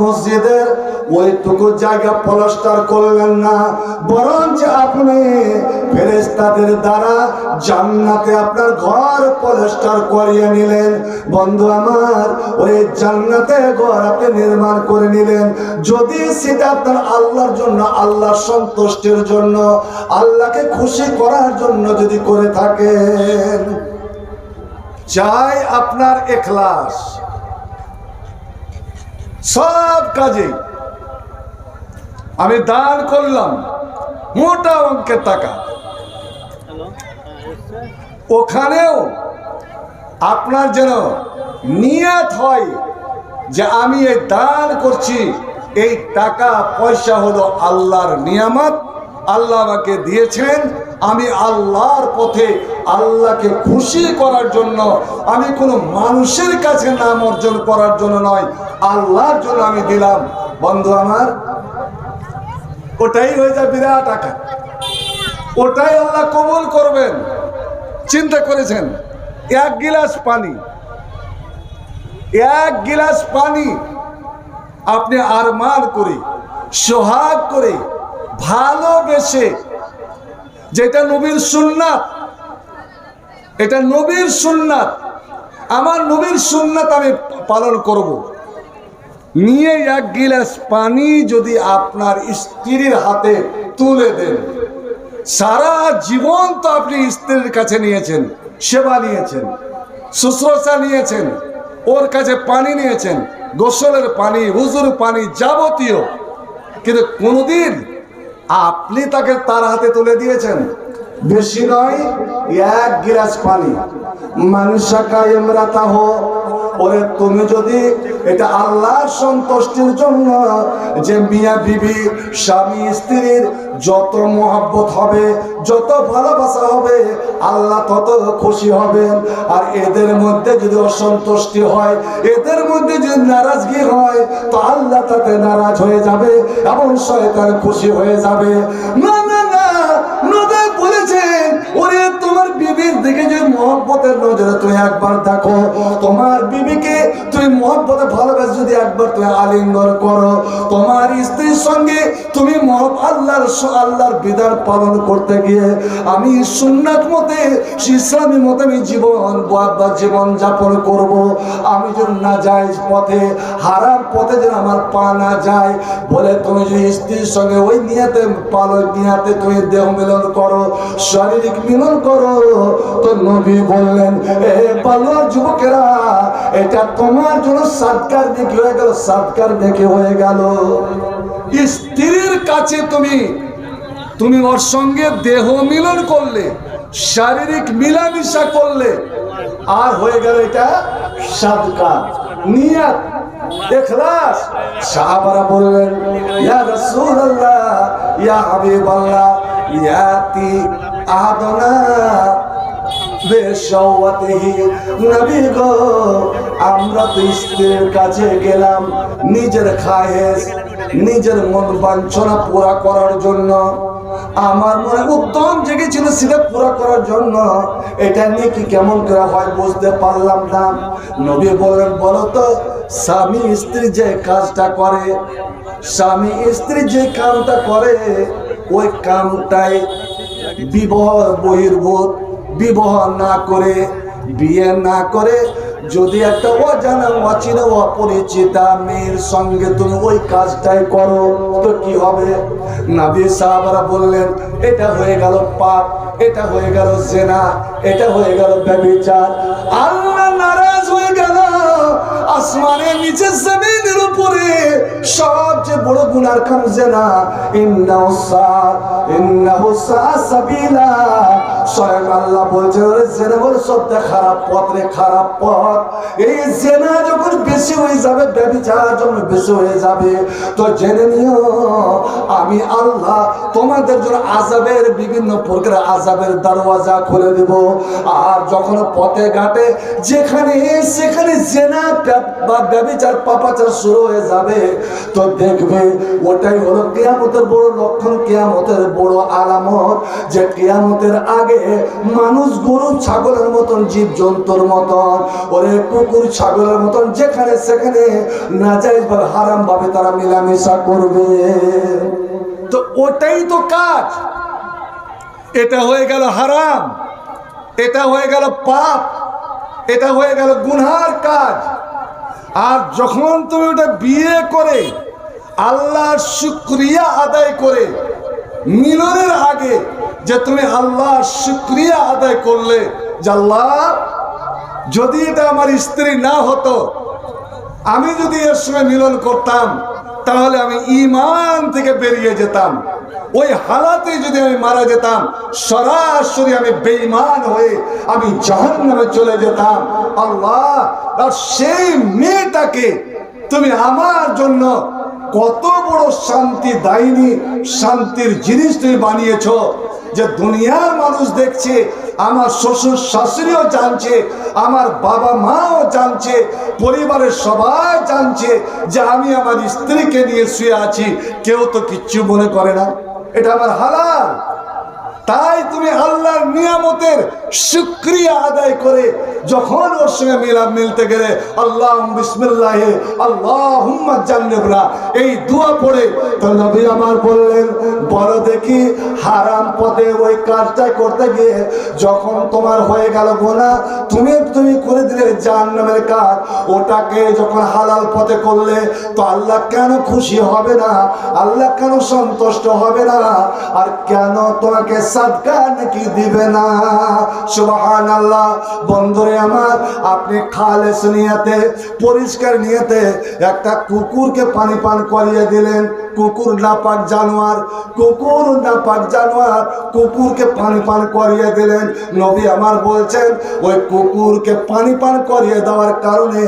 মসজিদের ওইটুকু জায়গা করলেন না, বরঞ্চ আপনি ফেরেস্তাদের দ্বারা জান্নাতে আপনার ঘর করিয়ে নিলেন। বন্ধু আমার, ওই জান্নাতে ঘর আপনি নির্মাণ করে নিলেন। যদি সেটা আপনার আল্লাহর জন্য, আল্লাহর সন্তুষ্টির জন্য, আল্লাহকে খুশি করার জন্য যদি করে থাকেন, চাই আপনার এখলাস। সব কাজে আমি দান করলাম মোটা অঙ্কের টাকা। ওখানেও আপনার যেন নিয়ত হয় যে আমি এই দান করছি এই টাকা পয়সা হলো আল্লাহর নিয়ামত। আল্লাহ আমাকে দিয়েছেন আমি আল্লাহর পথে আল্লাহকে খুশি করার জন্য, আমি কোনো মানুষের কাছে নাম অর্জন করার জন্য নয়, আল্লাহর জন্য আমি দিলাম। বন্ধু আমার, ওটাই হয়ে যায় বিরাট টাকা ওটাই আল্লাহ কবুল করবেন। চিন্তা করেছেন? এক গিলাস পানি। এক গিলাস পানি আপনি আরমান করে, সোহাগ করে, ভালোবেসে যেটা নবীর সুন্নাত, এটা নবীর সুন্নাত। আমার নবীর সুন্নাত আমি পালন করব। নিয়ে এক গিলাস পানি যদি আপনার স্ত্রীর হাতে তুলে দেন। সারা জীবন তো আপনি স্ত্রীর কাছে নিয়েছেন, সেবা নিয়েছেন, শুশ্রূষা নিয়েছেন, ওর কাছে পানি নিয়েছেন, গোসলের পানি, হুজুর পানি যাবতীয়। কিন্তু কোনোদিন আপনি তাকে তার হাতে তুলে দিয়েছেন। বেশি নয়, এক গিলাস পানি। মানুষ মানুষা কায়েমরা তাহ ওরে তুমি যদি এটা আল্লাহর সন্তুষ্টির জন্য যে মিয়া বিবি, স্বামী, স্ত্রীর যত মহাব্বত হবে, যত ভালোবাসা হবে, আল্লাহ তত খুশি হবেন। আর এদের মধ্যে যদি অসন্তুষ্টি হয়, এদের মধ্যে যদি নারাজগি হয়, তো আল্লাহ তাতে নারাজ হয়ে যাবে এবং শয়তান খুশি হয়ে যাবে। না বিবির দিকে যে মহব্বতের নজরে তুমি একবার দেখো তোমার বিবিকে তুমি মহব্বতে ভালোবাসে যদি একবার তুমি আলিঙ্গন করো, তোমার স্ত্রীর সঙ্গে তুমি মহব আল্লাহর আল্লাহর বিধান পালন করতে গিয়ে আমি সুন্নাত মতে, ইসলামী মতে আমি জীবন জীবন যাপন করব। আমি যদি না যাই পথে হারার পথে যেন আমার পা না যায়। বলে তুমি যদি স্ত্রীর সঙ্গে ওই নিয়াতে পালো নিয়াতে তুমি দেহ মিলন করো, শারীরিক মিলন করো, তো নবী বললেন, এ পালোয়ার যুবকেরা, এটা তোমার জন্য সাতকার দেখে হয়ে গেল, সাতকার দেখে হয়ে গেল। স্ত্রীর কাছে তুমি তুমি ওর সঙ্গে দেহ মিলন করলে, শারীরিক মিলামিশা করলে, আর হয়ে গেল এটা সাদকা নিয়াত ইখলাস সাহাবারা বললেন, ইয়া রাসূলুল্লাহ, ইয়া হাবিবাল্লাহ, ইয়াতি আদনা আমরা তো কাছে গেলাম নিজের নিজের মন বাঞ্ছনা পুরা করার জন্য। আমার মনে উত্তম করার জন্য। এটা নিয়ে কি কেমন করে হয় বুঝতে পারলাম না। নবী বললেন, বলো তো, স্বামী স্ত্রী যে কাজটা করে, স্বামী স্ত্রী যে কামটা করে, ওই কামটাই বিবাহ বহির্ভূত বিবাহ না করে, বিয়ে না করে, যদি একটা অজানা অচিনা অপরিচিতা মেয়ের সঙ্গে তুমি ওই কাজটাই করো, তো কি হবে? নাবি সাহাবারা বললেন, এটা হয়ে গেল পাপ, এটা হয়ে গেল জেনা, এটা হয়ে গেল ব্যবিচার আল্লাহ নারাজ হয়ে গেল আসমানের নিচে জমিনের উপরে সবচেয়ে বড় গুনার কাম জেনা, ইন্নাহু সাবিলা। স্বয়ং আল্লাহ বলছে ওরে জেনা বলে খারাপ পথ রে, খারাপ পথ। এই জেনা যখন বেশি হয়ে যাবে বেশি হয়ে যাবে, তো জেনে নিও, আমি আল্লাহ তোমাদের জন্য আজাবের বিভিন্ন প্রকার আজাবের দরওয়াজা খুলে দেব। আর যখন পথে ঘাটে যেখানে সেখানে জেনা বা ব্যবিচার পাপাচার শুরু হয়ে যাবে। তো দেখবে, ওটাই হলো কেয়ামতের বড় লক্ষণ, কেয়ামতের বড় আলামত, যে কেয়ামতের আগে মানুষ গরু, ছাগলের মতন জীব জন্তুর মতন, ওরে ছাগলের মতন, যেখানে সেখানে যাই হারাম ভাবে তারা মিলামেশা করবে। তো ওটাই তো কাজ। এটা হয়ে গেল হারাম, এটা হয়ে গেল পাপ, এটা হয়ে গেল গুনহার কাজ। আর যখন তুমি ওটা বিয়ে করে আল্লাহর শুক্রিয়া আদায় করে মিলনের আগে যে তুমি আল্লাহর শুক্রিয়া আদায় করলে, যে আল্লাহ, যদি এটা আমার স্ত্রী না হতো, আমি যদি এর সঙ্গে মিলন করতাম, তাহলে আমি ইমান থেকে বেরিয়ে যেতাম। ওই হালাতে যদি আমি মারা যেতাম, সরাসরি আমি বেইমান হয়ে আমি জাহান নামে চলে যেতাম। আল্লাহ, আর সেই মেয়েটাকে তুমি আমার জন্য কত বড় শান্তি দায়নি, শান্তির জিনিস তুমি বানিয়েছ যে দুনিয়ার মানুষ দেখছে আমার শ্বশুর শাশুড়িও জানছে, আমার বাবা মাও জানছে, পরিবারের সবাই জানছে যে আমি আমার স্ত্রীকে নিয়ে শুয়ে আছি। কেউ তো কিচ্ছু মনে করে না। এটা আমার হালাল। তাই তুমি আল্লাহর নিয়ামতের শুক্রিয়া আদায় করে যখন ওর সঙ্গে মিলাপ মিলতে গেলে আল্লাহ বিসমিল্লাহ আল্লাহ হুম্মা এই দোয়া পড়ে, তো নবী আমার বললেন, বলো দেখি হারাম পথে ওই কাজটা করতে গিয়ে যখন তোমার হয়ে গেল গোনা, তুমি তুমি করে দিলে জাহান্নামের কাজ, ওটাকে যখন হালাল পথে করলে, তো আল্লাহ কেন খুশি হবে না? আল্লাহ কেন সন্তুষ্ট হবে না? আর কেন তোমাকে দিবে না? আল্লাহ আমার আপনি পরিষ্কার নিয়েতে একটা কুকুরকে পানি পান করিয়ে দিলেন। কুকুর নাপাক জানোয়ার, কুকুর নাপাক জানোয়ার, কুকুরকে পানি পান করিয়ে দিলেন। নবী আমার বলছেন, ওই কুকুরকে পানি পান করিয়ে দেওয়ার কারণে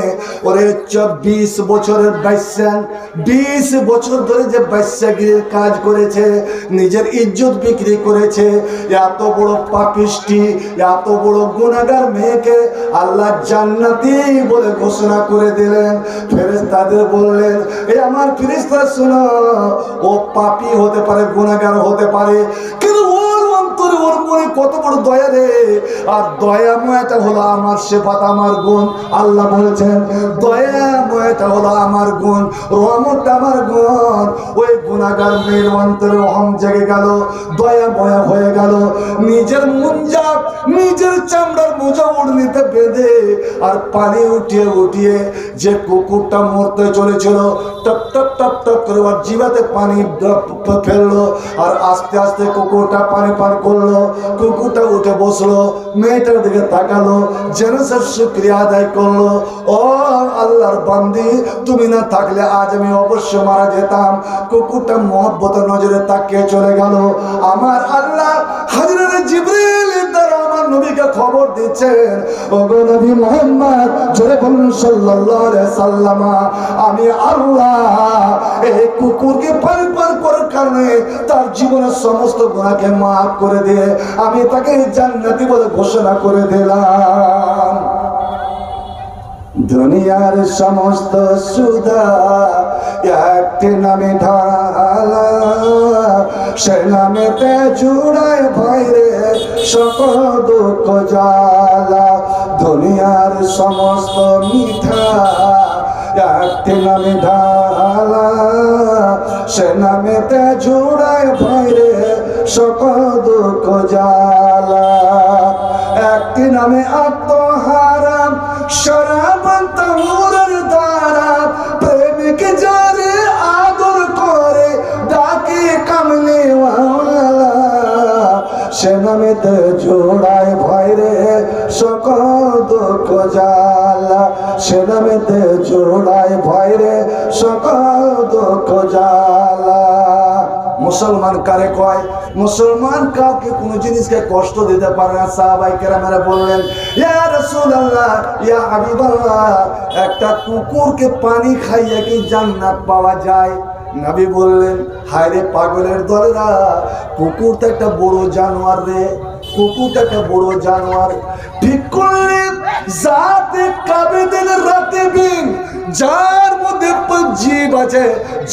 ওরে চব্বিশ বছরের বাইশ্যান বিশ বছর ধরে যে বাইশ্যাগিরির কাজ করেছে, নিজের ইজ্জত বিক্রি করেছে, এত বড় পাপিষ্টি, এত বড় গুণাগার মেয়েকে আল্লাহ জান্নাতি বলে ঘোষণা করে দিলেন। ফেরেস্তাদের বললেন এই আমার ফেরেস্তা শোনো। ও পাপি হতে পারে গুণাগার হতে পারে। কিন্তু ওর অন্তরে, ওর মনে কত বড় দয়া রে। আর দয়াময়টা হলো আমার সেবাত, আমার গুণ। আল্লাহ বলেছেন, দয়াময়টা হলো আমার গুণ, রহমতটা আমার গুণ। ওই গুণাগার মেয়ের অন্তরে অহম জেগে গেল, দয়াময়া হয়ে গেল। নিজের মুঞ্জা, নিজের চামড়ার মোজা উড়নিতে বেঁধে আর পানি উঠিয়ে উঠিয়ে যে কুকুরটা মরতে চলেছিল, টপ টপ টপ টপ করে ওর জিভাতে পানি ফেলল আর আস্তে আস্তে কুকুরটা পানি পান করল। কুকুরটা উঠে বসল, মেয়েটার দিকে তাকালো, যেন সে শুক্রিয়া আদায় করল। ও আল্লাহর বান্দি, তুমি না থাকলে আজ আমি অবশ্য মারা যেতাম। কুকুরটা মহব্বতের নজরে তাকিয়ে চলে গেল। আমার আল্লাহ হাজিরের জিবরিল আমার নবীকে খবর দিচ্ছেন। ও গো নবী মোহাম্মদ, জোরে বলুন, সাল্লাল্লাহু আলাইহি সাল্লামা, আমি আল্লাহ, এই কুকুরকে পরিপাল করার কারণে তার জীবনের সমস্ত গুনাহকে মাফ করে দিয়ে আমি তাকে জান্নাতি বলে ঘোষণা করে দিলাম। দুনিয়ার সমস্ত সুদা একটি নামে ঢালা, সে নামেতে জুড়ায় ভয়রে সকল দুঃখ জ্বালা। দুনিয়ার সমস্ত মিঠা একটি নামে ঢালা, সে নামেতে জুড়ায় ভয়রে সকল দুঃখ জ্বালা। একটি নামে আত্মহারাম শরাবন তামুরের দ্বারা প্রেমিক যারে আদর করে ডাকে কামলে সে নামেতে জোড়ায় ভয়রে নামেতে জোড়ায় ভয়রে সকল দুঃখ জ্বালা। মুসলমান কারে কয়? মুসলমান কাউকে কোনো জিনিসকে কষ্ট দিতে পারে না, সাহাবাই কেরামেরা বললেন, ইয়া রাসূলুল্লাহ, ইয়া হাবিবাল্লাহ, একটা কুকুরকে পানি খাইয়ে কি জান্নাত পাওয়া যায়? নাবি বললেন হায় রে পাগলের দলেরা, কুকুর তো একটা বড় জানোয়ার রে। কুকুরটা একটা বড় জানোয়ার। ঠিক করলে কাবে কাবেদের রাতে বিন, যার মধ্যে জীব আছে,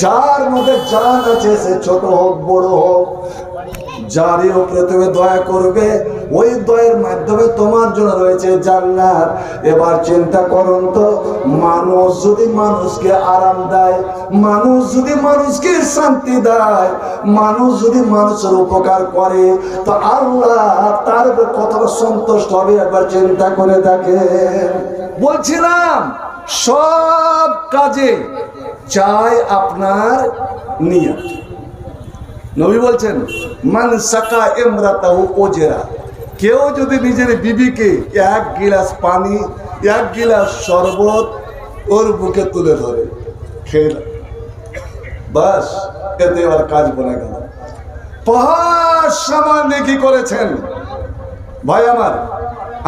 যার মধ্যে জান আছে, সে ছোট হোক, বড় হোক। যারই উপরে তুমি দয়া করবে, ওই দয়ের মাধ্যমে তোমার জন্য রয়েছে জান্নাত। এবার চিন্তা করুন তো, মানুষ যদি মানুষকে আরাম দেয়, মানুষ যদি মানুষকে শান্তি দেয়, মানুষ যদি মানুষের উপকার করে, তো আল্লাহ তার উপর কতটা সন্তুষ্ট হবে একবার চিন্তা করে দেখে বলছিলাম, সব কাজে চাই আপনার নিয়ত। নবী বলছেন, মান সাকা এমরাতাহু ওজেরা কেউ যদি নিজের বিবিকে এক গিলাস পানি, এক গিলাস শরবত ওর বুকে তুলে ধরে, খেয়ে। বাস, এতে এবার কাজ বলে গেল। পাহাড় সমান নেকি করেছেন। ভাই আমার,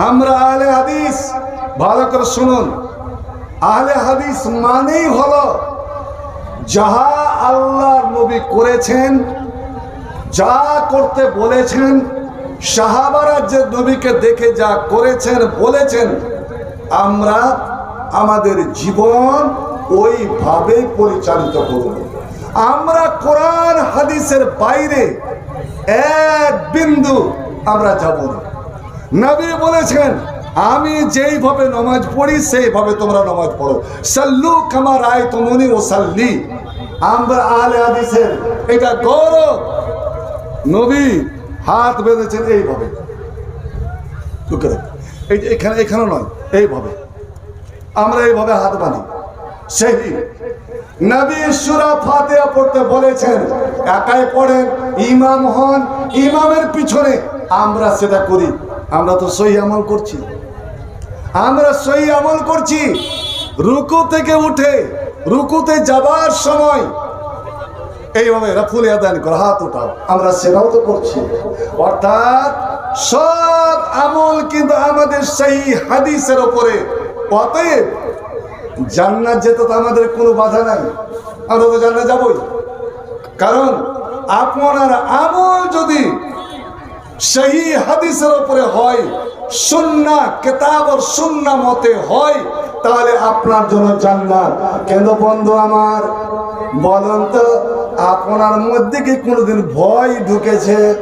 আমরা আহলে হাদিস, ভালো করে শুনুন। আহলে হাদিস মানেই হলো, যাহা আল্লাহর নবী করেছেন যা করতে বলেছেন, সাহাবারা যে নবীকে দেখে যা করেছেন, বলেছেন, আমরা আমাদের জীবন ওইভাবেই পরিচালিত করব। আমরা কোরআন, হাদিসের বাইরে এক বিন্দু আমরা যাব না। নবী বলেছেন, আমি যেইভাবে নমাজ পড়ি, সেইভাবে তোমরা নমাজ পড়ো। সাল্লু কামার আয় তমনি ও সাল্লি আমরা আলে হাদিসের, এটা গৌরব। নবী হাত বেঁধেছেন এইভাবে। রাখ। এই এখানে এখানে নয়, এইভাবে। আমরা এইভাবে হাত বাঁধি। সেই নবী সুরা ফাতিহা পড়তে বলেছেন, একাই পড়েন, ইমাম হন, ইমামের পিছনে আমরা সেটা করি। আমরা তো আমল করছি। আমরা আমল করছি। রুকু থেকে উঠে, রুকুতে যাবার সময় এইভাবে রাফুল আদান করো, হাত উঠাও আমরা সেটাও তো করছি। অর্থাৎ সব আমল কিন্তু আমাদের সেই হাদিসের ওপরে। অতএব জান্নাত যেতে তো আমাদের কোনো বাধা নাই। আমরা তো জান্নাত যাবই। কারণ আপনার আমল যদি সেই হাদিসের ওপরে হয় সুন্না কেতাব আর সুন্না মতে হয়, তাহলে আপনার জন্য জান্নাত। কেন বন্ধু আমার? বলুন তো। আপনার মধ্যে কি কোনোদিন ভয় ঢুকেছে?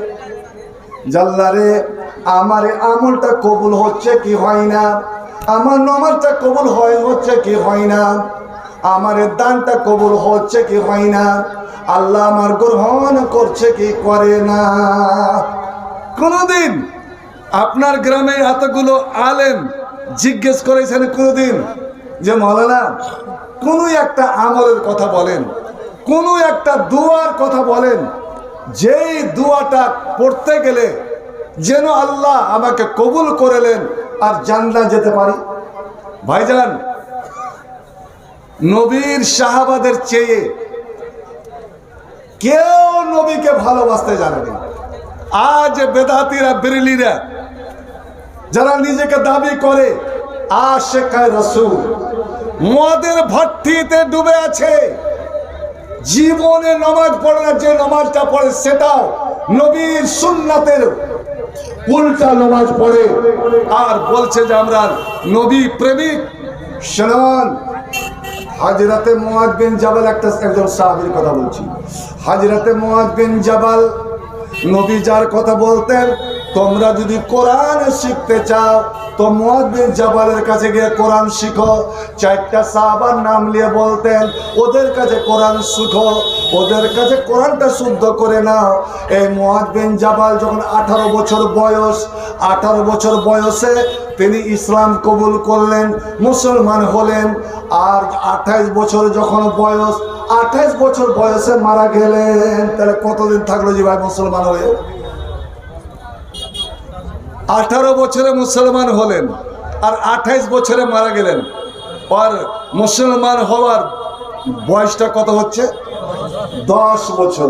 জাল্লারে আমার আমলটা কবুল হচ্ছে কি হয় না? আমার নমাজটা কবুল হয়, হচ্ছে কি হয় না? আমার দানটা কবুল হচ্ছে কি হয় না? আল্লাহ আমার গ্রহণ করছে কি করে না? কোনোদিন আপনার গ্রামে এতগুলো আলেম জিজ্ঞেস করেছেন কোনোদিন? যে মৌলানা, কোনো একটা আমলের কথা বলেন। কোনো একটা দুয়ার কথা বলেন। যেই দুয়াটা পড়তে গেলে যেন আল্লাহ আমাকে কবুল করেলেন আর জানলা যেতে পারি। ভাইজান, নবীর সাহাবাদের চেয়ে কেউ নবীকে ভালোবাসতে জানেনি আজ বেদাতিরা, বেরিলিরা যারা নিজেকে দাবি করে, আশেখায় রসুল, মদের ভট্টিতে ডুবে আছে। জীবনে নমাজ পড়ে না যে নমাজটা পড়ে সেটাও নবীর সুন্নাতের উল্টা নমাজ পড়ে। আর বলছে যে আমরা নবী প্রেমিক। শুনুন, হাজরাতে মোয়াজ বিন জাবাল একটা একজন সাহাবীর কথা বলছি। হাজরাতে মোয়াজ বিন জাবাল নবী যার কথা বলতেন, তোমরা যদি কোরআন শিখতে চাও তো মোয়াজ বিন জাবালের কাছে গিয়ে কোরআন শিখো, চারটা সাহাবার নাম নিয়ে বলতেন, ওদের কাছে কোরআন শিখো ওদের কাছে কোরআনটা শুদ্ধ করে নাও। এই মোয়াজ বিন জাবাল যখন আঠারো বছর বয়স, আঠারো বছর বয়সে তিনি ইসলাম কবুল করলেন, মুসলমান হলেন, আর আঠাইশ বছর যখন বয়স, আঠাইশ বছর বয়সে মারা গেলেন, তাহলে কতদিন থাকল যে ভাই মুসলমান হয়ে? আঠারো বছরে মুসলমান হলেন আর আঠাইশ বছরে মারা গেলেন। আর মুসলমান হওয়ার বয়সটা কত হচ্ছে? দশ বছর।